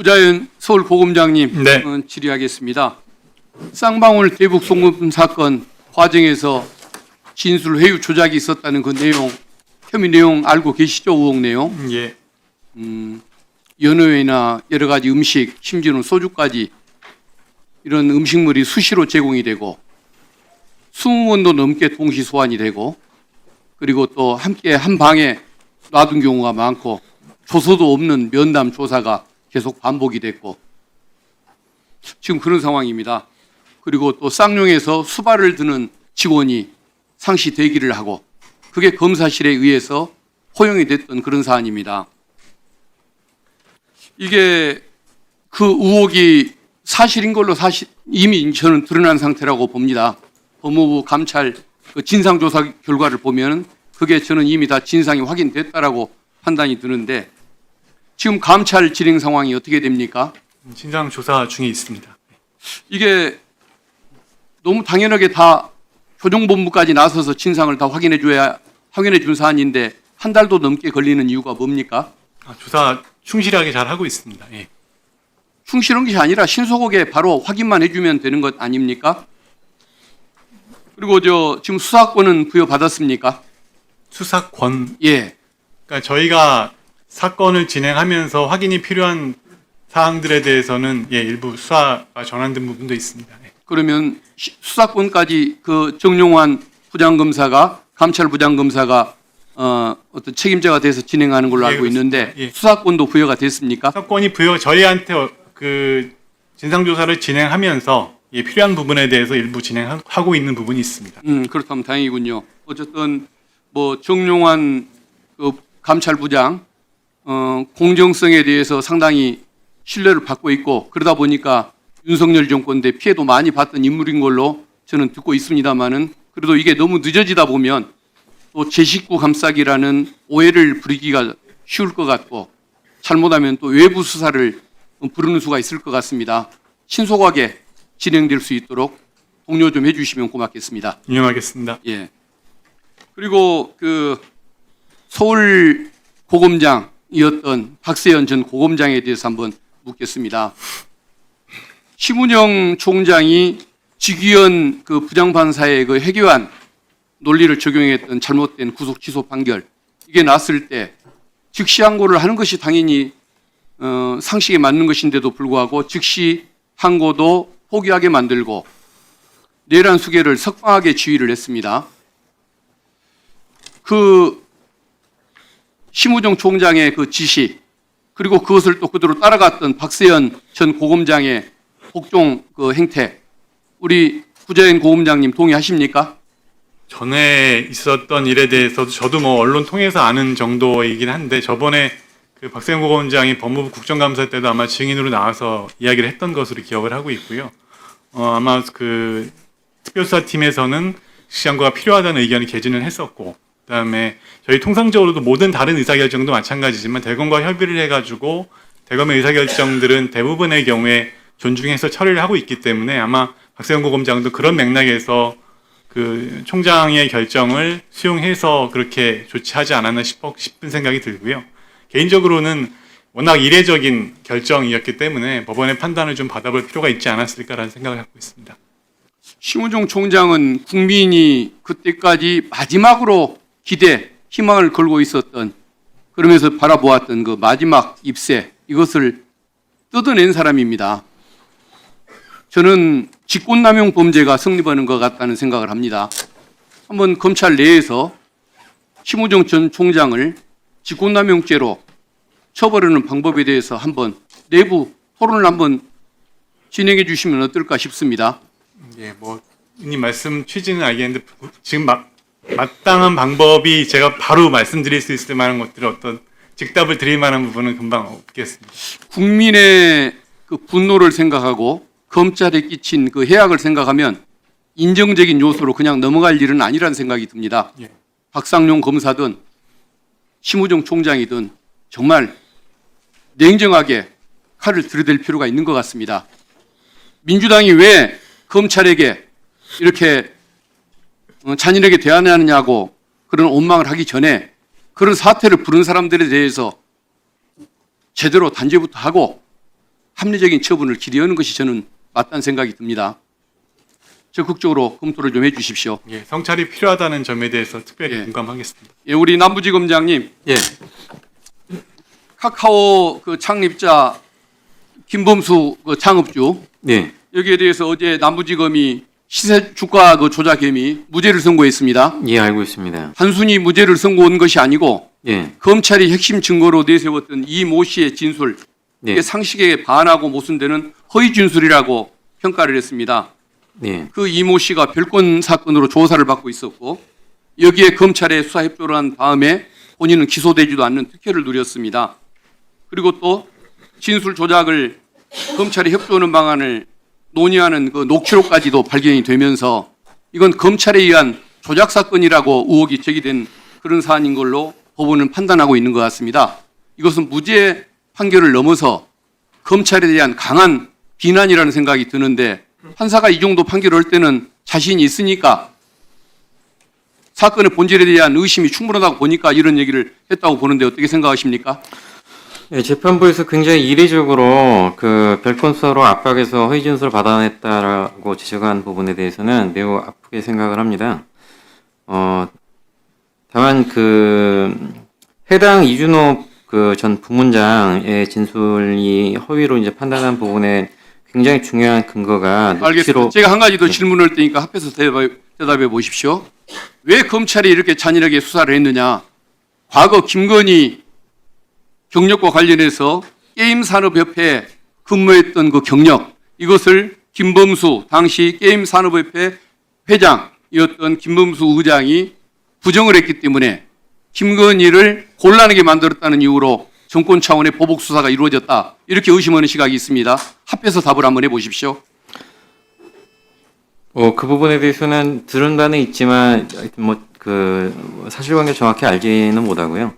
구자연 서울 고검장님 네. 어, 질의하겠습니다. 쌍방울 대북 송금 사건 과정에서 진술 회유 조작이 있었다는 그 내용 혐의 내용 알고 계시죠 의혹 내용 예. 음, 연어회나 여러 가지 음식 심지어는 소주까지 이런 음식물이 수시로 제공이 되고 20원도 넘게 동시 소환이 되고 그리고 또 함께 한 방에 놔둔 경우가 많고 조서도 없는 면담 조사가 계속 반복이 됐고 지금 그런 상황입니다. 그리고 또 쌍용에서 수발을 드는 직원이 상시 대기를 하고 그게 검사실에 의해서 허용이 됐던 그런 사안입니다. 이게 그 의혹이 사실인 걸로 사실 이미 저는 드러난 상태라고 봅니다. 법무부 감찰 그 진상조사 결과를 보면 그게 저는 이미 다 진상이 확인됐다라고 판단이 드는데 지금 감찰 진행 상황이 어떻게 됩니까? 진상 조사 중에 있습니다. 이게 너무 당연하게 다 교정본부까지 나서서 진상을 다 확인해 줘야 확인해 준 사안인데 한 달도 넘게 걸리는 이유가 뭡니까? 아, 조사 충실하게 잘 하고 있습니다. 예. 충실한 것이 아니라 신속하게 바로 확인만 해주면 되는 것 아닙니까? 그리고 저 지금 수사권은 부여받았습니까? 수사권. 예. 그러니까 저희가 사건을 진행하면서 확인이 필요한 사항들에 대해서는 예, 일부 수사가 전환된 부분도 있습니다. 예. 그러면 시- 수사권까지 그 정용환 부장검사가 감찰 부장검사가 어, 어떤 책임자가 돼서 진행하는 걸로 예, 알고 있는데 그렇습니다. 예. 수사권도 부여가 됐습니까? 사건이 부여 저희한테 어, 그 진상 조사를 진행하면서 예, 필요한 부분에 대해서 일부 진행하고 있는 부분이 있습니다. 음, 그렇다면 다행이군요. 어쨌든 뭐 정용환 그 감찰부장 어, 공정성에 대해서 상당히 신뢰를 받고 있고 그러다 보니까 윤석열 정권 때 피해도 많이 봤던 인물인 걸로 저는 듣고 있습니다만은 그래도 이게 너무 늦어지다 보면 또 제 식구 감싸기라는 오해를 부리기가 쉬울 것 같고 잘못하면 또 외부 수사를 부르는 수가 있을 것 같습니다. 신속하게 진행될 수 있도록 동료 좀 해주시면 고맙겠습니다. 인용하겠습니다. 예. 그리고 그 서울 고검장 이었던 박세현 전 고검장에 대해서 한번 묻겠습니다. 심은영 총장이 직위원 그 부장판사의 그 해교안 논리를 적용했던 잘못된 구속 취소 판결 이게 났을 때 즉시 항고를 하는 것이 당연히 어, 상식에 맞는 것인데도 불구하고 즉시 항고도 포기하게 만들고 내란 수계를 석방하게 지휘를 했습니다. 그 심우정 총장의 그 지시 그리고 그것을 또 그대로 따라갔던 박세현 전 고검장의 복종 그 행태 우리 구자연 고검장님 동의하십니까? 전에 있었던 일에 대해서도 저도 뭐 언론 통해서 아는 정도이긴 한데 저번에 그 박세영 고검장이 법무부 국정감사 때도 아마 증인으로 나와서 이야기를 했던 것으로 기억을 하고 있고요. 어, 아마 그 특별수사팀에서는 시장과가 필요하다는 의견을 개진을 했었고 그다음에 저희 통상적으로도 모든 다른 의사결정도 마찬가지지만 대검과 협의를 해가지고 대검의 의사결정들은 대부분의 경우에 존중해서 처리를 하고 있기 때문에 아마 박세영 고검장도 그런 맥락에서 그 총장의 결정을 수용해서 그렇게 조치하지 않았나 싶어, 싶은 생각이 들고요. 개인적으로는 워낙 이례적인 결정이었기 때문에 법원의 판단을 좀 받아볼 필요가 있지 않았을까라는 생각을 갖고 있습니다. 심우정 총장은 국민이 그때까지 마지막으로 기대, 희망을 걸고 있었던 그러면서 바라보았던 그 마지막 입세 이것을 뜯어낸 사람입니다. 저는 직권남용 범죄가 성립하는 것 같다는 생각을 합니다. 한번 검찰 내에서 심우정 전 총장을 직권남용죄로 처벌하는 방법에 대해서 한번 내부 토론을 한번 진행해 주시면 어떨까 싶습니다. 예, 뭐님 말씀 취지는 알겠는데 지금 막 마땅한 방법이 제가 바로 말씀드릴 수 있을 만한 것들을 어떤 즉답을 드릴 만한 부분은 금방 없겠습니다. 국민의 그 분노를 생각하고 검찰에 끼친 그 해악을 생각하면 인정적인 요소로 그냥 넘어갈 일은 아니라는 생각이 듭니다. 예. 박상용 검사든 심우정 총장이든 정말 냉정하게 칼을 들이댈 필요가 있는 것 같습니다. 민주당이 왜 검찰에게 이렇게 어, 잔인하게 대하느냐고 그런 원망을 하기 전에 그런 사태를 부른 사람들에 대해서 제대로 단죄부터 하고 합리적인 처분을 기대하는 것이 저는 맞다는 생각이 듭니다. 적극적으로 검토를 좀 해주십시오. 예, 성찰이 필요하다는 점에 대해서 특별히 예. 공감하겠습니다. 예, 우리 남부지검장님 예, 카카오 그 창립자 김범수 그 창업주 네, 여기에 대해서 어제 남부지검이 시세 주가 그 조작 혐의 무죄를 선고했습니다. 예 알고 있습니다. 단순히 무죄를 선고한 것이 아니고 예, 검찰이 핵심 증거로 내세웠던 이 모 씨의 진술 네, 이게 상식에 반하고 모순되는 허위 진술이라고 평가를 했습니다. 네, 그 이 모 씨가 별건 사건으로 조사를 받고 있었고 여기에 검찰에 수사 협조를 한 다음에 본인은 기소되지도 않는 특혜를 누렸습니다. 그리고 또 진술 조작을 검찰이 협조하는 방안을 논의하는 그 녹취록까지도 발견이 되면서 이건 검찰에 의한 조작 사건이라고 의혹이 제기된 그런 사안인 걸로 법원은 판단하고 있는 것 같습니다. 이것은 무죄 판결을 넘어서 검찰에 대한 강한 비난이라는 생각이 드는데 판사가 이 정도 판결을 할 때는 자신이 있으니까 사건의 본질에 대한 의심이 충분하다고 보니까 이런 얘기를 했다고 보는데 어떻게 생각하십니까? 예, 재판부에서 굉장히 이례적으로 그 별건 수사로 압박해서 허위 진술을 받아냈다라고 지적한 부분에 대해서는 매우 아프게 생각을 합니다. 어, 다만 그 해당 이준호 그 전 부문장의 진술이 허위로 이제 판단한 부분에 굉장히 중요한 근거가 알겠습니다. 제가 한 가지 더 질문을 할 테니까 합해서 대답해, 대답해 보십시오. 왜 검찰이 이렇게 잔인하게 수사를 했느냐? 과거 김건희 경력과 관련해서 게임산업협회에 근무했던 그 경력 이것을 김범수 당시 게임산업협회 회장이었던 김범수 의장이 부정을 했기 때문에 김건희를 곤란하게 만들었다는 이유로 정권 차원의 보복 수사가 이루어졌다 이렇게 의심하는 시각이 있습니다. 합해서 답을 한번 해보십시오. 어, 그 부분에 대해서는 들은 바는 있지만 하여튼 뭐그 사실관계 정확히 알지는 못하고요.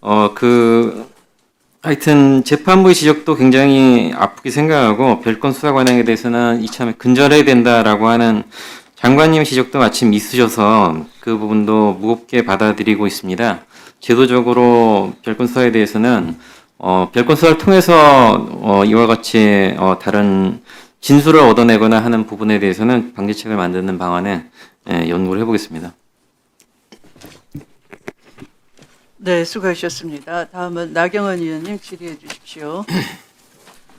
어, 그 하여튼 재판부의 지적도 굉장히 아프게 생각하고 별건 수사 관행에 대해서는 이참에 근절해야 된다라고 하는 장관님 지적도 마침 있으셔서 그 부분도 무겁게 받아들이고 있습니다. 제도적으로 별건 수사에 대해서는 어, 별건 수사를 통해서 어, 이와 같이 어, 다른 진술을 얻어내거나 하는 부분에 대해서는 방지책을 만드는 방안에 예, 연구를 해보겠습니다. 네, 수고하셨습니다. 다음은 나경원 의원님 질의해 주십시오.